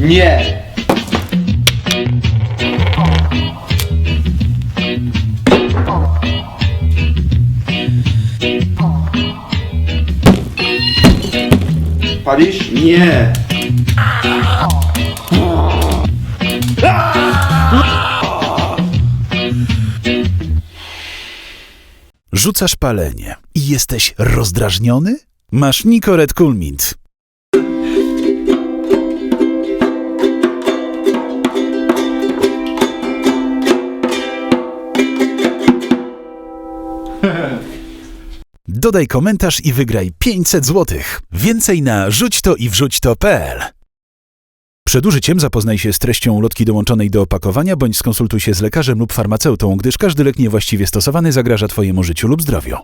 Nie! Palisz? Nie! Rzucasz palenie i jesteś rozdrażniony? Masz Nicoret Coolmint. Dodaj komentarz i wygraj 500 zł. Więcej na rzućto i Przed użyciem zapoznaj się z treścią ulotki dołączonej do opakowania bądź skonsultuj się z lekarzem lub farmaceutą, gdyż każdy lek niewłaściwie stosowany zagraża Twojemu życiu lub zdrowiu.